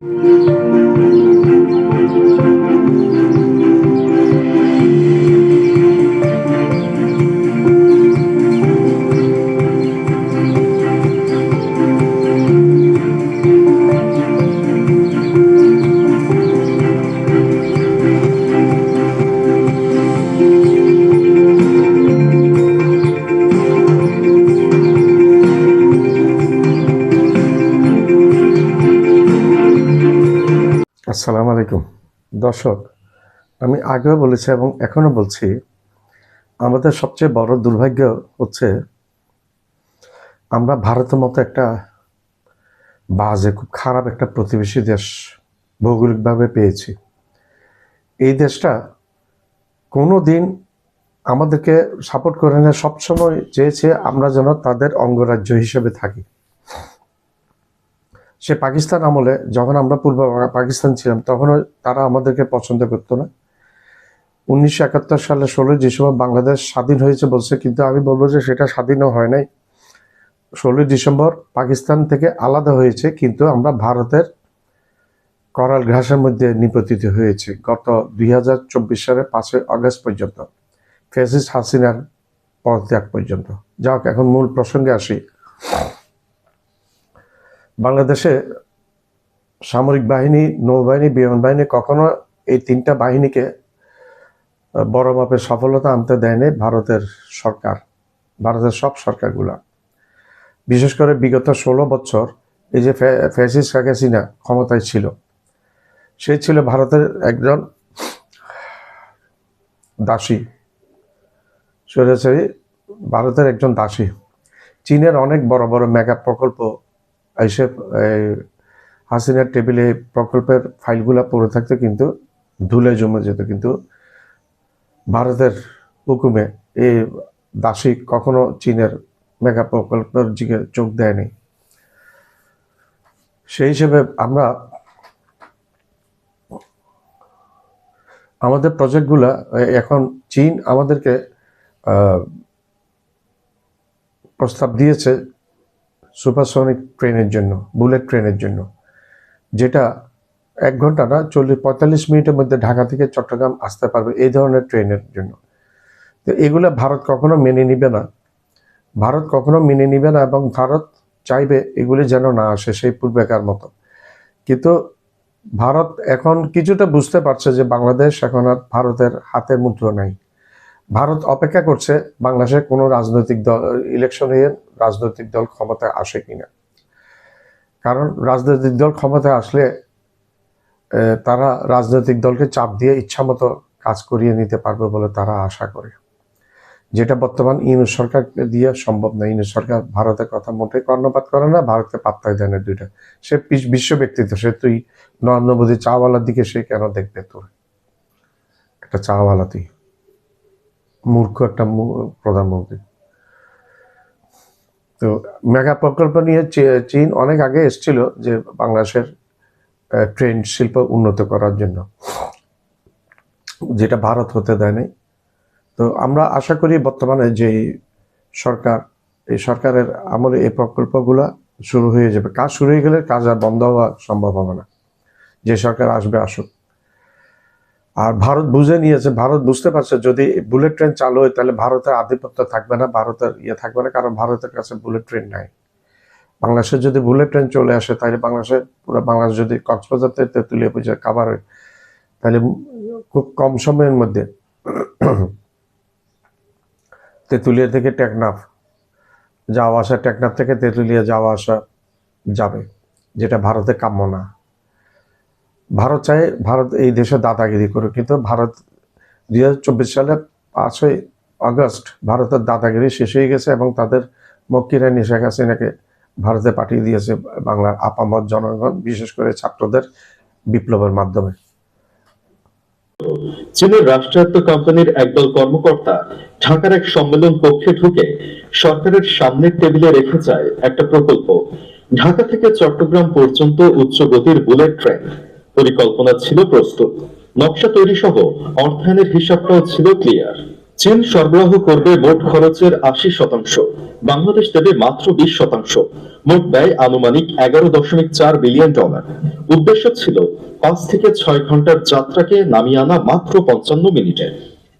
Mm-hmm. আসসালামু আলাইকুম। দর্শক, আমি আগেও বলেছি এবং এখনও বলছি, আমাদের সবচেয়ে বড় দুর্ভাগ্য হচ্ছে আমরা ভারতের মতো একটা বাজে, খুব খারাপ একটা প্রতিবেশী দেশ ভৌগোলিকভাবে পেয়েছি। এই দেশটা কোনো দিন আমাদেরকে সাপোর্ট করে না, সবসময় চেয়েছে আমরা যেন তাদের অঙ্গরাজ্য হিসেবে থাকি। সে পাকিস্তান আমলে যখন আমরা পূর্ব পাকিস্তান ছিলাম, তখনও তারা আমাদেরকে পছন্দ করতো না। উনিশশো একাত্তর সালে ষোলোই ডিসেম্বর বাংলাদেশ স্বাধীন হয়েছে বলছে, কিন্তু আমি বলব যে সেটা স্বাধীনও হয় নাই। ষোলোই ডিসেম্বর পাকিস্তান থেকে আলাদা হয়েছে, কিন্তু আমরা ভারতের করাল ঘাসের মধ্যে নিপতিত হয়েছে গত দুই সালের পাঁচই আগস্ট পর্যন্ত। ফেসিস হাসিনার পদত্যাগ পর্যন্ত। যাক, এখন মূল প্রসঙ্গে আসি। বাংলাদেশে সামরিক বাহিনী, নৌবাহিনী বিমান বাহিনী কখনো এই তিনটা বাহিনীকে বড় মাপের সফলতা আনতে দেয়নি ভারতের সরকার, ভারতের সব সরকারগুলা। বিশেষ করে বিগত ষোলো বছর এই যে ফ্যা- ফ্যাসিস হাসিনা ক্ষমতায় ছিল, সে ছিল ভারতের একজন দাসী স্বৈরাচারী ভারতের একজন দাসী। চীনের অনেক বড় বড় মেগা প্রকল্প এসে হাসিনার টেবিলে প্রকল্পের ফাইলগুলো পড়ে থাকতো কিন্তু, ধুলে জমে যেত কিন্তু ভারতের হুকুমে এই দাসী কখনো চীনের মেগা প্রকল্পের দিকে চোখ দেয়নি। সেই হিসেবে আমরা আমাদের প্রজেক্টগুলা এখন চীন আমাদেরকে প্রস্তাব দিয়েছে সুপারসনিক ট্রেনের জন্য বুলেট ট্রেনের জন্য, যেটা এক ঘণ্টা না, চল্লিশ, পঁয়তাল্লিশ মিনিটের মধ্যে ঢাকা থেকে চট্টগ্রাম আসতে পারবে এই ধরনের ট্রেনের জন্য। তো এগুলো ভারত কখনো মেনে নিবে না। ভারত কখনো মেনে নিবে না এবং ভারত চাইবে এগুলি যেন না আসে সেই পূর্বেকার মতো। কিন্তু ভারত এখন কিছুটা বুঝতে পারছে যে বাংলাদেশ এখন আর ভারতের হাতে মুদ্র নাই। ভারত অপেক্ষা করছে বাংলাদেশের কোনো রাজনৈতিক দল ইলেকশন হয়ে রাজনৈতিক দল ক্ষমতায় আসে কিনা। কারণ রাজনৈতিক দল ক্ষমতায় আসলে তারা রাজনৈতিক দলকে চাপ দিয়ে ইচ্ছামতো কাজ করিয়ে নিতে পারবে বলে তারা আশা করে। যেটা বর্তমান ইউনুস সরকারকে দিয়ে সম্ভব না। ইউনুস সরকার ভারতের কথা মোটেই কর্ণপাত করে না ভারতকে পাত্তাই দেয় না দুইটা। সে বিশ- বিশ্ব ব্যক্তিত্ব, সে তুই নরেন্দ্র মোদী চাওয়ালার দিকে সে কেন দেখবে তোর? একটা চাওয়ালা তুই। মূর্খ একটা প্রধানমন্ত্রী। তো মেগা প্রকল্প নিয়ে চীন অনেক আগে এসেছিল যে বাংলাদেশের ট্রেন শিল্প উন্নত করার জন্য। যেটা ভারত হতে দেয়নি। তো আমরা আশা করি বর্তমানে যে সরকার, এই সরকারের আমলে এই প্রকল্পগুলো শুরু হয়ে যাবে। কাজ শুরু হয়ে গেলে কাজ আর বন্ধ হওয়া সম্ভব হবে না। যে সরকার আসবে, আসুক। আর ভারত বুঝে নিয়েছে, ভারত বুঝতে পারছে যদি বুলেট ট্রেন চালু হয় তাহলে ভারতের আধিপত্য থাকবে না, ভারতের ইয়ে থাকবে না, কারণ ভারতের কাছে বুলেট ট্রেন নাই। বাংলাদেশে যদি বুলেট ট্রেন চলে আসে তাহলে বাংলাদেশে, পুরো বাংলাদেশ যদি কক্সবাজার থেকে তেঁতুলিয়া পর্যন্ত কাভার হয়, তাহলে খুব কম সময়ের মধ্যে তেঁতুলিয়া থেকে টেকনাফ যাওয়া আসা, টেকনাফ থেকে তেঁতুলিয়া যাওয়া আসা যাবে, যেটা ভারতে কাম্য না। ভারত চায় ভারত এই দেশে দাদাগিরি করুক। কিন্তু ভারত দুই হাজার চব্বিশ সালে পাঁচই আগস্ট ভারতের দাদাগিরি শেষ হয়ে গেছে এবং তাদের মক্কিরানি শেখ হাসিনাকে ভারতে পাঠিয়ে দিয়েছে বাংলার আপামত জনগণ, বিশেষ করে ছাত্রদের বিপ্লবের মাধ্যমে। চীনের রাষ্ট্রায়ত্ত কোম্পানির একদল কর্মকর্তা ঢাকার এক সম্মেলন কক্ষে ঢুকে সরকারের সামনের টেবিলে রেখে যায় একটা প্রকল্প। ঢাকা থেকে চট্টগ্রাম পর্যন্ত উচ্চ গতির বুলেট ট্রেন। পরিকল্পনা ছিল প্রস্তুত। নকশা তৈরি সহ অর্থায়নের হিসাবটাও ছিল ক্লিয়ার চীন সরবরাহ করবে মোট খরচের আশি শতাংশ। বাংলাদেশ দেবে মাত্র বিশ শতাংশ। মোট ব্যয় আনুমানিক এগারো দশমিক চার বিলিয়ন ডলার। উদ্দেশ্য ছিল পাঁচ থেকে ছয় ঘণ্টার যাত্রাকে নামিয়ে আনা মাত্র পঞ্চান্ন মিনিটে।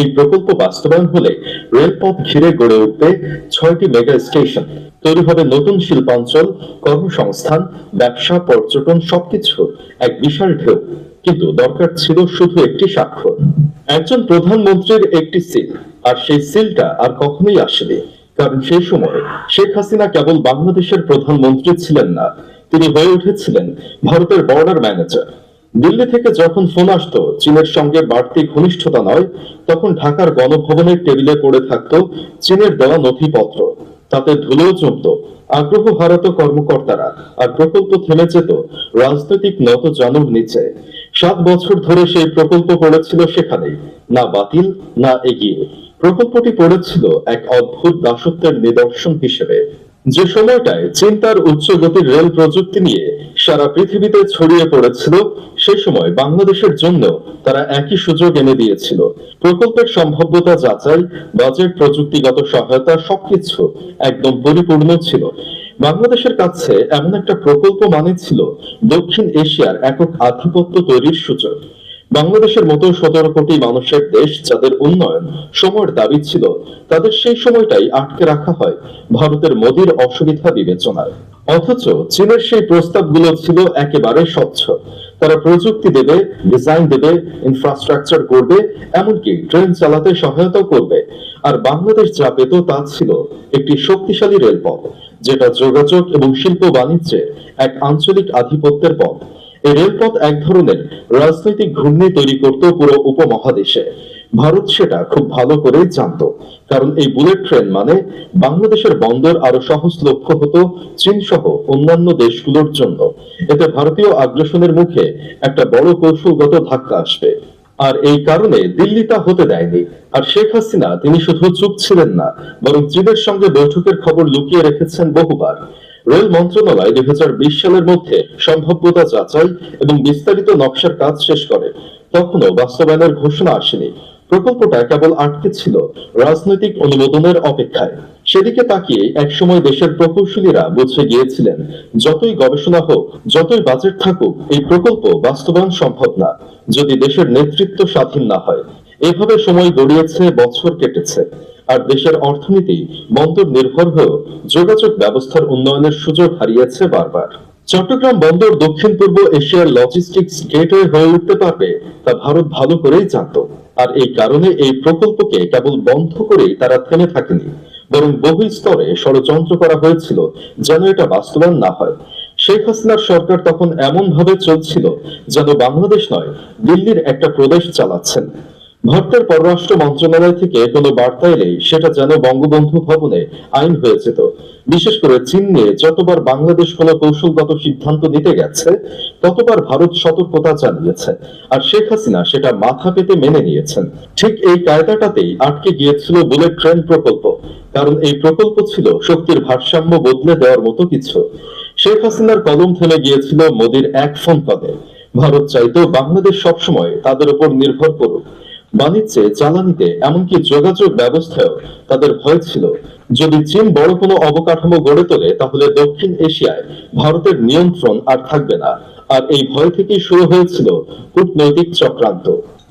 এই প্রকল্প বাস্তবায়ন হলে রেলপথ ঘিরে গড়ে উঠবে ছয়টি মেগা স্টেশন। তৈরি হবে নতুন শিল্পাঞ্চল, কর্মসংস্থান, ব্যবসা, পর্যটন সবকিছুর এক বিশাল ঢেউ। কিন্তু দরকার ছিল শুধু একটি স্বাক্ষর। একজন প্রধানমন্ত্রীর একটি সিল। আর সেই সিলটা আর কখনোই আসেনি। কারণ সেই সময় শেখ হাসিনা কেবল বাংলাদেশের প্রধানমন্ত্রী ছিলেন না, তিনি হয়ে উঠেছিলেন ভারতের বর্ডার ম্যানেজার দিল্লি থেকে যখন ফোন আসতো, চীনের সঙ্গে বাড়তি ঘনিষ্ঠতা নয়, তখন ঢাকার গণভবনের টেবিলে পড়ে থাকতো চীনের দেওয়া নথিপত্র। তাতে ধুলেও জমত আগ্রহ হারাতো কর্মকর্তারা, আর প্রকল্প থেমে যেত রাজনৈতিক নত জানুর নিচে। সাত বছর ধরে সেই প্রকল্প পড়েছিল সেখানে, না বাতিল, না এগিয়ে। প্রকল্পটি পড়েছিল এক অদ্ভুত দাসত্বের নিদর্শন হিসেবে। যে সময়টায় চীন তার উচ্চ গতির রেল প্রযুক্তি নিয়ে সারা পৃথিবীতে ছড়িয়ে পড়েছিল, সে সময় বাংলাদেশের জন্য তারা একই সুযোগ এনে দিয়েছিল। প্রকল্পের সম্ভাব্যতা যাচাই, বাজেট, প্রযুক্তিগত সহায়তা, সবকিছু একদম পরিপূর্ণ ছিল। বাংলাদেশের কাছে এমন একটা প্রকল্প মানে ছিল দক্ষিণ এশিয়ার একক আধিপত্য তৈরির সুযোগ। বাংলাদেশের মতো সতেরো কোটি মানুষের দেশ যাদের উন্নয়ন সময়ের দাবি ছিল, তাদের সেই সময়টাই আটকে রাখা হয় ভারতের মোদির অসুবিধা বিবেচনায়। অথচ চীনের সেই প্রস্তাবগুলো ছিল একেবারে স্বচ্ছ। তারা প্রযুক্তি দেবে, ডিজাইন দেবে ইনফ্রাস্ট্রাকচার করবে, এমনকি ট্রেন চালাতে সহায়তা করবে। আর বাংলাদেশ যা পেত তা ছিল একটি শক্তিশালী রেলপথ, যেটা যোগাযোগ এবং শিল্প বাণিজ্যের এক আঞ্চলিক আধিপত্যের পথ। এই রেলপথ এক ধরনের রাজনৈতিক ঘূর্ণি তৈরি করত পুরো উপমহাদেশে। ভারত সেটা খুব ভালো করেই জানতো, কারণ এই বুলেট ট্রেন মানে বাংলাদেশের বন্দর আরও সহজলভ্য হতো চীন সহ অন্যান্য দেশগুলোর জন্য। এতে ভারতীয় আগ্রাসনের মুখে একটা বড় কৌশলগত ধাক্কা আসবে। আর এই কারণে দিল্লি তা হতে দেয়নি। আর শেখ হাসিনা, তিনি শুধু চুপ ছিলেন না, বরং চীনের সঙ্গে বৈঠকের খবর লুকিয়ে রেখেছেন বহুবার। রেল মন্ত্রণালয় দুই সালের মধ্যে সম্ভাব্যতা যাচাই এবং বিস্তারিত নকশার কাজ শেষ করে। তখনও বাস্তবায়নের ঘোষণা আসেনি। প্রকল্পটা কেবল আটকে ছিল রাজনৈতিক অনুমোদনের অপেক্ষায়। সেদিকে তাকিয়ে একসময় দেশের প্রকৌশলীরা বুঝে গিয়েছিলেন, যতই গবেষণা হোক, যতই বাজেট থাকুক, এই প্রকল্প বাস্তবায়ন সম্ভব না, যদি দেশের নেতৃত্ব স্বাধীন না হয়। এভাবে সময় গড়িয়েছে, বছর কেটেছে। আর দেশের অর্থনীতি বন্দর নির্ভর হয়েও যোগাযোগ ব্যবস্থার উন্নয়নের সুযোগ হারিয়েছে বারবার। চট্টগ্রাম বন্দর দক্ষিণ পূর্ব এশিয়ার লজিস্টিক্স গেটওয়ে হয়ে উঠতে পারবে তা ভারত ভালো করেই জানত। আর এই কারণে এই প্রকল্পকে কেবল বন্ধ করেই তারা থেমে থাকেনি, বরং বহু স্তরে ষড়যন্ত্র করা হয়েছিল যেন এটা বাস্তবায়ন না হয়। শেখ হাসিনার সরকার তখন এমন ভাবে চলছিল যেন বাংলাদেশ নয়, দিল্লির একটা প্রদেশ চালাচ্ছেন। ভারতের পররাষ্ট্র মন্ত্রণালয় থেকে কোনো বার্তা এলেই সেটা যেন বঙ্গবন্ধু ভবনে আইন হয়ে যেত বিশেষ করে চীন নিয়ে যতবার বাংলাদেশ কোনো কৌশলগত সিদ্ধান্ত নিতে গেছে, ততবার ভারত সতর্কতা জানিয়েছে। আর শেখ হাসিনা সেটা মাথা পেতে মেনে নিয়েছেন। ঠিক এই কায়দাটাতেই আটকে গিয়েছিল বুলেট ট্রেন প্রকল্প। কারণ এই প্রকল্প ছিল শক্তির ভারসাম্য বদলে দেওয়ার মতো কিছু। শেখ হাসিনার কলম থেমে গিয়েছিল মোদির এক ফোন কলে। ভারত চাইতো বাংলাদেশ সবসময় তাদের উপর নির্ভর করুক। বাণিজ্যে, জ্বালানিতে, এমনকি যোগাযোগ ব্যবস্থায়ও তাদের ভয় ছিল। যদি চীন বড় কোনো অবকাঠামো গড়ে তোলে, তাহলে দক্ষিণ এশিয়ায় ভারতের নিয়ন্ত্রণ আর থাকবে না। আর এই ভয় থেকেই শুরু হয়েছিল কূটনৈতিক চক্রান্ত।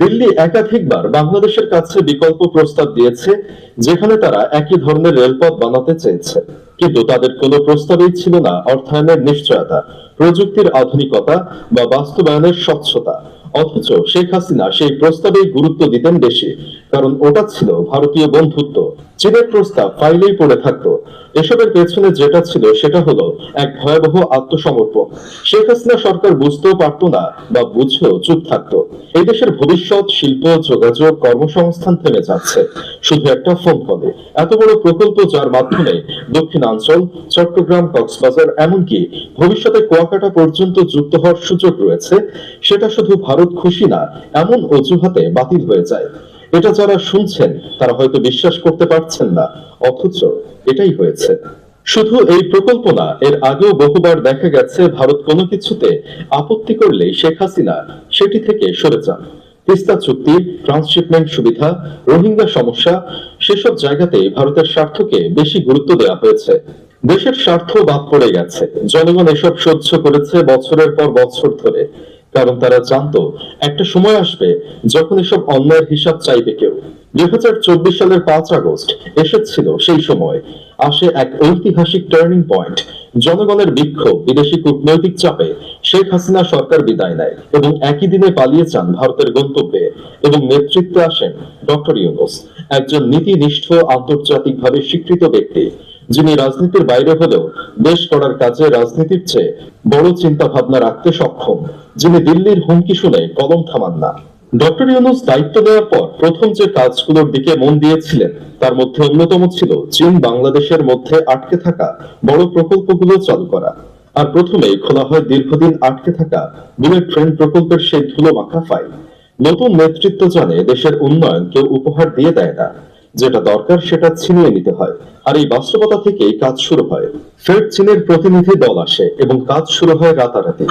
দিল্লি একাধিকবার বাংলাদেশের কাছে বিকল্প প্রস্তাব দিয়েছে, যেখানে তারা একই ধরনের রেলপথ বানাতে চেয়েছে। কিন্তু তাদের কোনো প্রস্তাবেই ছিল না অর্থায়নের নিশ্চয়তা, প্রযুক্তির আধুনিকতা বা বাস্তবায়নের স্বচ্ছতা। অথচ শেখ হাসিনা সেই প্রস্তাবে গুরুত্ব দিতেন বেশি কারণ ওটা ছিল ভারতীয় বন্ধুত্ব। চীনের প্রস্তাব ফাইলেই পড়ে থাকতো। এসবের পেছনে যেটা ছিল সেটা হলো এক ভয়াবহ আত্মসমর্পণ। শেখ হাসিনা সরকার বুঝতেও পারতো না বা বুঝেও চুপ থাকতো। এই দেশের ভবিষ্যৎ, শিল্প, যোগাযোগ, কর্মসংস্থান থেমে যাচ্ছে। শুধু একটা ফোন কলে এত বড় প্রকল্প যার মাধ্যমে দক্ষিণাঞ্চল, চট্টগ্রাম, কক্সবাজার, এমনকি ভবিষ্যতে কুয়াকাটা পর্যন্ত যুক্ত হওয়ার সুযোগ রয়েছে, সেটা শুধু ভারত খুশি না, এমন অজুহাতে বাতিল হয়ে যায়। এটা যারা শুনছেন, তারা হয়তো বিশ্বাস করতে পারছেন না, অথচ এটাই হয়েছে। শুধু এই প্রকল্প না, এর আগেও বহুবার দেখা গেছে, ভারত কোনো কিছুতে আপত্তি করলেই শেখ হাসিনা সেটি থেকে সরে যান। তিস্তা চুক্তি, ট্রান্সশিপমেন্ট সুবিধা, রোহিঙ্গা সমস্যা, সেসব জায়গাতে ভারতের স্বার্থকে বেশি গুরুত্ব দেওয়া হয়েছে। দেশের স্বার্থ বাদ পড়ে গেছে। জনগণ এসব সহ্য করেছে বছরের পর বছর ধরে। কারণ তারা জানতো, একটা সময় আসবে যখন এসব অন্যায়ের হিসাব চাইবে কেউ। দুই হাজার চব্বিশ সালের পাঁচ আগস্ট এসেছিল সেই সময়। আসে এক ঐতিহাসিক টার্নিং পয়েন্ট জনগণের বিক্ষোভ, বিদেশি কূটনৈতিক চাপে। শেখ হাসিনা সরকার বিদায় নেয় এবং একই দিনে পালিয়ে যান ভারতের গন্তব্যে এবং নেতৃত্বে আসেন ডক্টর ইউনুস, একজন নীতিনিষ্ঠ, আন্তর্জাতিকভাবে স্বীকৃত ব্যক্তি, যিনি রাজনীতির বাইরে হলেও দেশ করার কাজে রাজনীতির চেয়ে বড় চিন্তা ভাবনা রাখতে সক্ষম। যিনি দিল্লির হুমকি শুনে কলম থামান না। ডক্টর ইউনুস দায়িত্ব নেওয়ার পর প্রথম যে কাজগুলোর দিকে মন দিয়েছিলেন, তার মধ্যে অন্যতম ছিল চীন বাংলাদেশের মধ্যে আটকে থাকা বড় প্রকল্পগুলো চালু করা। আর প্রথমেই খোলা হয় দীর্ঘদিন আটকে থাকা বুলেট ট্রেন প্রকল্পের সেই ধুলো মাখা ফাইল। নতুন নেতৃত্ব জানে দেশের উন্নয়ন কেউ উপহার দিয়ে দেয় না। যেটা দরকার সেটা ছিনিয়ে নিতে হয়। আর এই বাস্তবতা থেকেই কাজ শুরু হয়। ফের চীনের প্রতিনিধি দল আসে এবং কাজ শুরু হয় রাতারাতি।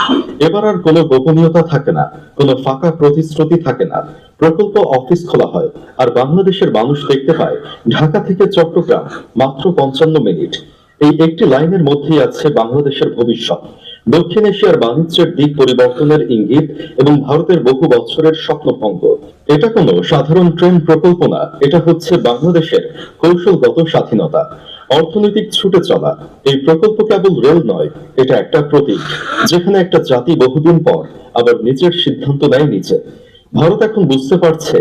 এবার আর কোনো গোপনীয়তা থাকে না, কোনো ফাঁকা প্রতিশ্রুতি থাকে না। প্রকল্প অফিস খোলা হয়, আর বাংলাদেশের মানুষ দেখতে পায়, ঢাকা থেকে চট্টগ্রাম, মাত্র পঞ্চান্ন মিনিট। এই একটি লাইনের মধ্যেই আছে বাংলাদেশের ভবিষ্যৎ। দক্ষিণ এশিয়ার বাণিজ্যের দিক পরিবর্তনের ইঙ্গিত এবং ভারতের বহু বছরের স্বপ্নভঙ্গ এটা কোনো সাধারণ ট্রেন প্রকল্প না, এটা হচ্ছে বাংলাদেশের কৌশলগত স্বাধীনতা। অর্থনৈতিক ছুটে চলা, এই প্রকল্প কেবল রেল নয়, এটা একটা প্রতীক, যেখানে একটা জাতি বহুদিন পর আবার নিজের সিদ্ধান্ত নেয় নিচে ভারত এখন বুঝতে পারছে,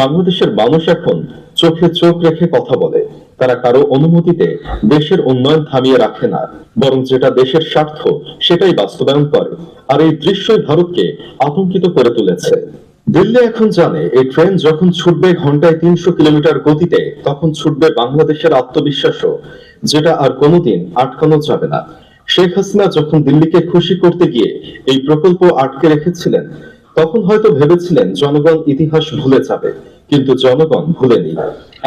বাংলাদেশের মানুষ এখন চোখে চোখ রেখে কথা বলে। তারা কারও অনুমতিতে দেশের উন্নয়ন থামিয়ে রাখে না, বরং যেটা দেশের স্বার্থ, সেটাই বাস্তবায়ন করে। আর এই দৃশ্যই ভারতকে আতঙ্কিত করে তুলেছে। দিল্লি এখন জানে, এই ট্রেন যখন ছুটবে ঘন্টায় তিনশো কিলোমিটার গতিতে, তখন ছুটবে বাংলাদেশের আত্মবিশ্বাসও, যেটা আর কোনোদিন আটকানো যাবে না। শেখ হাসিনা যখন দিল্লিকে খুশি করতে গিয়ে এই প্রকল্প আটকে রেখেছিলেন তখন হয়তো ভেবেছিলেন জনগণ ইতিহাস ভুলে যাবে, কিন্তু জনগণ ভুলেনি।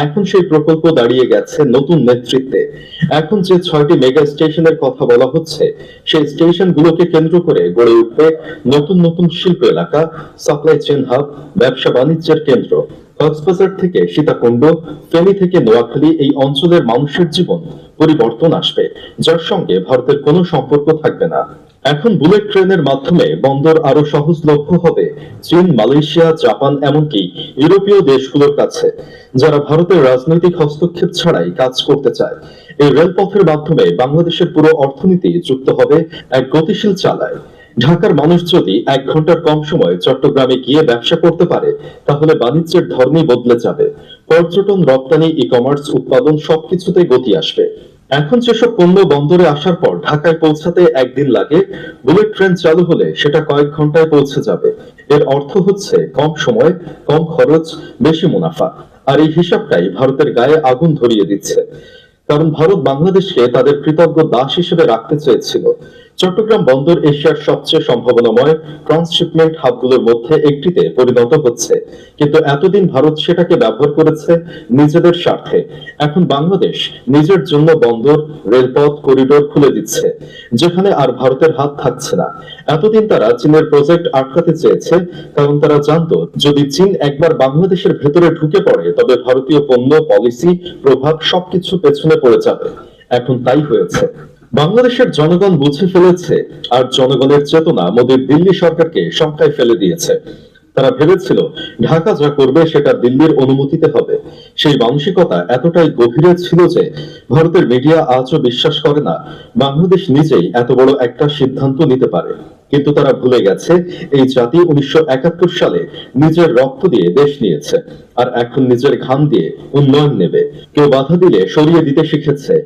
এখন সেই প্রকল্প দাঁড়িয়ে গেছে নতুন নেতৃত্বে। এখন যে ছয়টি মেগা স্টেশনের কথা বলা হচ্ছে, সেই স্টেশনগুলোকে কেন্দ্র করে গড়ে উঠবে নতুন নতুন শিল্প এলাকা সাপ্লাই চেন হাব ব্যবসা বাণিজ্যের কেন্দ্র। কক্সবাজার থেকে সীতাকুণ্ড, ফেনী থেকে নোয়াখালী এই অঞ্চলের মানুষের জীবন পরিবর্তন আসবে, যার সঙ্গে ভারতের কোনো সম্পর্ক থাকবে না। এখন বুলেট ট্রেনের মাধ্যমে বন্দর আরও সহজলভ্য হবে। চীন, মালয়েশিয়া, জাপান এমনকি ইউরোপীয় দেশগুলোর কাছে, যারা ভারতের রাজনৈতিক হস্তক্ষেপ ছাড়াই কাজ করতে চায়। এই রেলপথের মাধ্যমে বাংলাদেশের পুরো অর্থনীতি যুক্ত হবে এক গতিশীল চালায়। ঢাকার মানুষ যদি এক ঘণ্টার কম সময়ে চট্টগ্রামে গিয়ে ব্যবসা করতে পারে, তাহলে বাণিজ্যের ধর্মই বদলে যাবে। পর্যটন, রপ্তানি ই কমার্স উৎপাদন সবকিছুতে গতি আসবে। এখন যেসব পণ্য বন্দরে আসার পর ঢাকায় পৌঁছাতে একদিন লাগে বুলেট ট্রেন চালু হলে সেটা কয়েক ঘন্টায় পৌঁছে যাবে। এর অর্থ হচ্ছে কম সময়, কম খরচ, বেশি মুনাফা। আর এই হিসাবটাই ভারতের গায়ে আগুন ধরিয়ে দিচ্ছে। কারণ ভারত বাংলাদেশকে তাদের কৃতজ্ঞ দাস হিসেবে রাখতে চেয়েছিল। চট্টগ্রাম বন্দর এশিয়ার সবচেয়ে সম্ভাবনাময় ট্রান্সশিপমেন্ট হাবগুলোর মধ্যে একটিতে পরিণত হচ্ছে। কিন্তু এতদিন ভারত সেটাকে ব্যবহার করেছে নিজেদের স্বার্থে। এখন বাংলাদেশ নিজের জন্য বন্দর, রেলপথ করিডোর খুলে দিচ্ছে, যেখানে আর ভারতের হাত থাকছে না। এতদিন তারা চীনের প্রজেক্ট আটকাতে চেয়েছে, কারণ তারা জানতো, যদি চীন একবার বাংলাদেশের ভেতরে ঢুকে পড়ে, তবে ভারতীয় পণ্য পলিসি প্রভাব সবকিছু পেছনে পড়ে যাবে। এখন তাই হয়েছে। বাংলাদেশের জনগণ বুঝে ফেলেছে আর জনগণের চেতনা মোদীর দিল্লি সরকারকে শঙ্কায় ফেলে দিয়েছে। তারা ভেবেছিল, ঢাকা যা করবে সেটা দিল্লির অনুমতিতে হবে। সেই মানসিকতা এতটাই গভীরে ছিল যে ভারতের মিডিয়া আজও বিশ্বাস করে না, বাংলাদেশ নিজেই এত বড় একটা সিদ্ধান্ত নিতে পারে। কিন্তু তারা ভুলে গেছে, এই জাতি উনিশশো একাত্তর সালে নিজের রক্ত দিয়ে দেশ নিয়েছে আর এখন নিজের ঘাম দিয়ে উন্নয়ন নেবে। কেউ বাধা দিলে সরিয়ে দিতে শিখেছে।